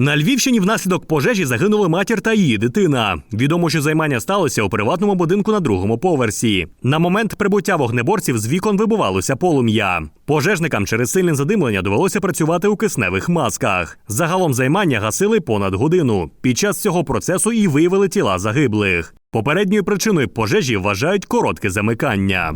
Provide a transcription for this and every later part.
На Львівщині внаслідок пожежі загинули матір та її дитина. Відомо, що займання сталося у приватному будинку на другому поверсі. На момент прибуття вогнеборців з вікон вибивалося полум'я. Пожежникам через сильне задимлення довелося працювати у кисневих масках. Загалом займання гасили понад годину. Під час цього процесу і виявили тіла загиблих. Попередньою причиною пожежі вважають коротке замикання.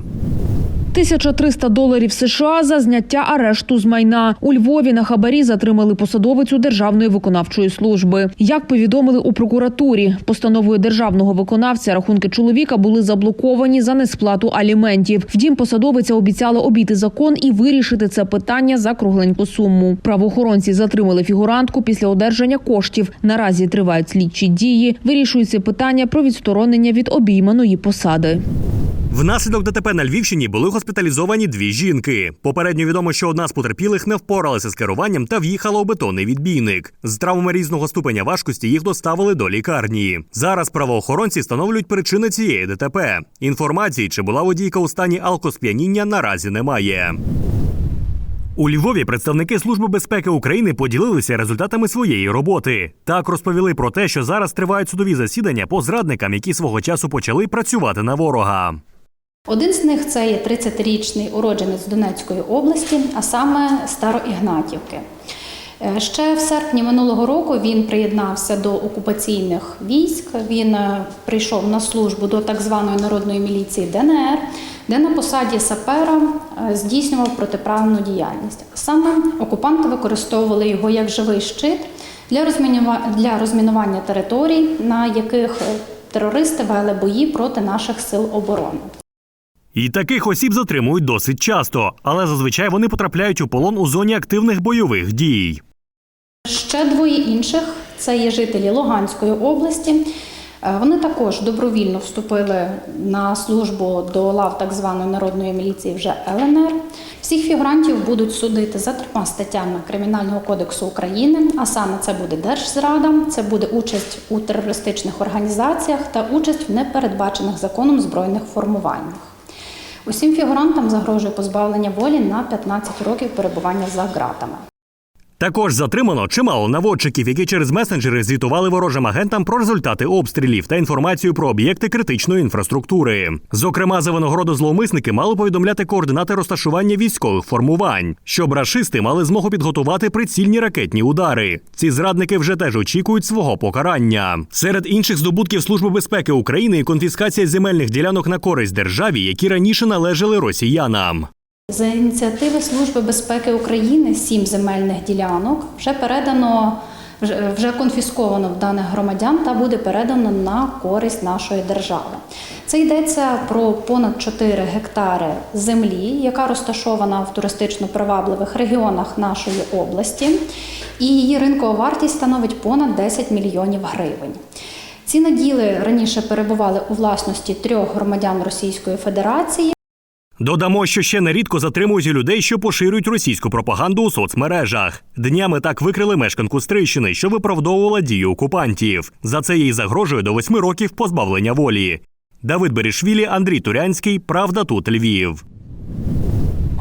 1300 доларів США за зняття арешту з майна. У Львові на хабарі затримали посадовицю Державної виконавчої служби. Як повідомили у прокуратурі, постановою державного виконавця рахунки чоловіка були заблоковані за несплату аліментів. Втім, посадовиця обіцяла обійти закон і вирішити це питання за кругленьку суму. Правоохоронці затримали фігурантку після одержання коштів. Наразі тривають слідчі дії. Вирішується питання про відсторонення від обійманої посади. Внаслідок ДТП на Львівщині були госпіталізовані дві жінки. Попередньо відомо, що одна з потерпілих не впоралася з керуванням та в'їхала у бетонний відбійник. З травмами різного ступеня важкості їх доставили до лікарні. Зараз правоохоронці встановлюють причини цієї ДТП. Інформації, чи була водійка у стані алкосп'яніння, наразі немає. У Львові представники Служби безпеки України поділилися результатами своєї роботи. Так розповіли про те, що зараз тривають судові засідання по зрадникам, які свого часу почали працювати на ворога. Один з них це є 30-річний уродженець Донецької області, а саме Староігнатівки. Е, Ще в серпні минулого року він приєднався до окупаційних військ. Він е, прийшов на службу до так званої народної міліції ДНР, де на посаді сапера е, здійснював протиправну діяльність. Саме окупанти використовували його як живий щит для розмінува- для розмінування територій, на яких терористи вели бої проти наших сил оборони. І таких осіб затримують досить часто, але зазвичай вони потрапляють у полон у зоні активних бойових дій. Ще двоє інших це є жителі Луганської області. Е, Вони також добровільно вступили на службу до лав так званої народної міліції вже ЛНР. Всіх фігурантів будуть судити за трьома статтями Кримінального кодексу України, а саме це буде держзрада, це буде участь у терористичних організаціях та участь в непередбачених законом збройних формуваннях. Усім фігурантам загрожує позбавлення волі на 15 років перебування за ґратами. Також затримано чимало наводчиків, які через месенджери звітували ворожим агентам про результати обстрілів та інформацію про об'єкти критичної інфраструктури. Зокрема, за винагороду зловмисники мали повідомляти координати розташування військових формувань, щоб рашисти мали змогу підготувати прицільні ракетні удари. Ці зрадники вже теж очікують свого покарання. Серед інших здобутків Служби безпеки України і конфіскація земельних ділянок на користь державі, які раніше належали росіянам. За ініціативи Служби безпеки України сім земельних ділянок вже передано, вже, конфісковано в даних громадян та буде передано на користь нашої держави. Це йдеться про понад 4 гектари землі, яка розташована в туристично привабливих регіонах нашої області, і її ринкова вартість становить понад 10 мільйонів гривень. Ці наділи раніше перебували у власності трьох громадян Російської Федерації. Додамо, що ще нерідко затримують людей, що поширюють російську пропаганду у соцмережах. Днями так викрили мешканку Стрийщини, що виправдовувала дію окупантів. За це їй загрожує до восьми років позбавлення волі. Давид Берішвілі, Андрій Турянський. Правда тут Львів.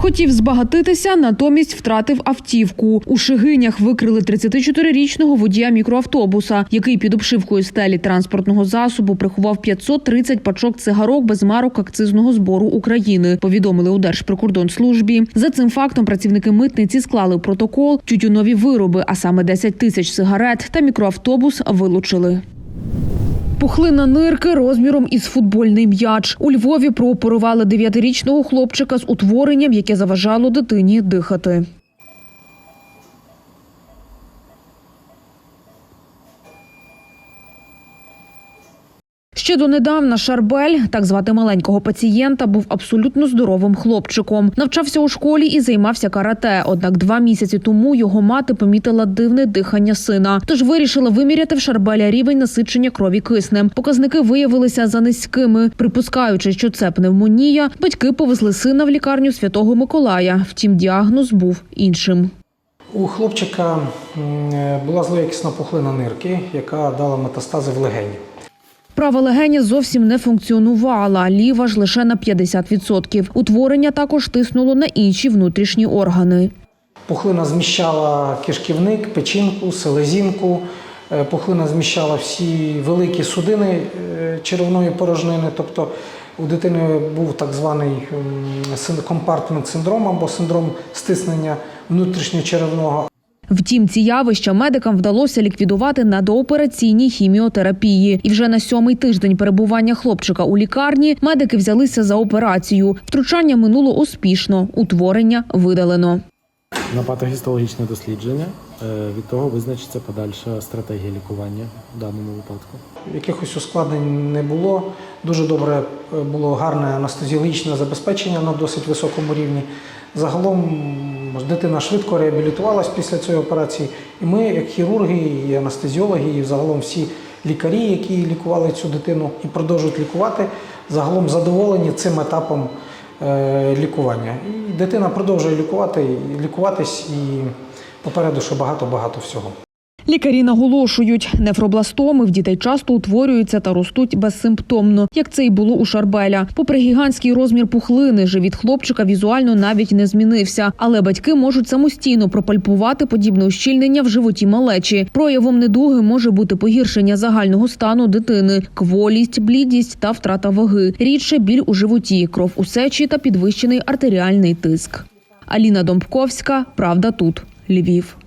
Хотів збагатитися, натомість втратив автівку. У Шигинях викрили 34-річного водія мікроавтобуса, який під обшивкою стелі транспортного засобу приховав 530 пачок цигарок без марок акцизного збору України. Повідомили у Держприкордонслужбі. За цим фактом працівники митниці склали протокол. Тютюнові вироби, а саме 10 тисяч сигарет та мікроавтобус вилучили. Пухлина нирки розміром із футбольний м'яч. У Львові прооперували дев'ятирічного хлопчика з утворенням, яке заважало дитині дихати. Ще донедавна Шарбель, так звати маленького пацієнта, був абсолютно здоровим хлопчиком. Навчався у школі і займався карате. Однак два місяці тому його мати помітила дивне дихання сина. Тож вирішила виміряти в Шарбеля рівень насичення крові киснем. Показники виявилися за низькими. Припускаючи, що це пневмонія, батьки повезли сина в лікарню Святого Миколая. Втім, діагноз був іншим. У хлопчика е, була злоякісна пухлина нирки, яка дала метастази в легені. Права легеня зовсім не функціонувала, ліва ж лише на 50%. Утворення також тиснуло на інші внутрішні органи. Пухлина зміщала кишківник, печінку, селезінку. Е, Пухлина зміщала всі великі судини е, черевної порожнини. Тобто у дитини був так званий компартмент синдром або синдром стиснення внутрішньочеревного. Втім, ці явища медикам вдалося ліквідувати на доопераційній хіміотерапії. І вже на сьомий тиждень перебування хлопчика у лікарні медики взялися за операцію. Втручання минуло успішно, утворення видалено. На патогістологічне дослідження е, від того визначиться подальша стратегія лікування в даному випадку. Якихось ускладнень не було. Дуже добре е, було гарне анестезіологічне забезпечення на досить високому рівні. Загалом дитина швидко реабілітувалась після цієї операції. І ми, як хірурги, і анестезіологи, і загалом всі лікарі, які лікували цю дитину і продовжують лікувати, загалом задоволені цим етапом е, лікування. І дитина продовжує лікувати, лікуватись і попереду ще багато-багато всього. Лікарі наголошують, нефробластоми в дітей часто утворюються та ростуть безсимптомно, як це й було у Шарбеля. Попри гігантський розмір пухлини, живіт хлопчика візуально навіть не змінився. Але батьки можуть самостійно пропальпувати подібне ущільнення в животі малечі. Проявом недуги може бути погіршення загального стану дитини, кволість, блідість та втрата ваги. Рідше біль у животі, кров у сечі та підвищений артеріальний тиск. Аліна Домбковська, Правда тут, Львів.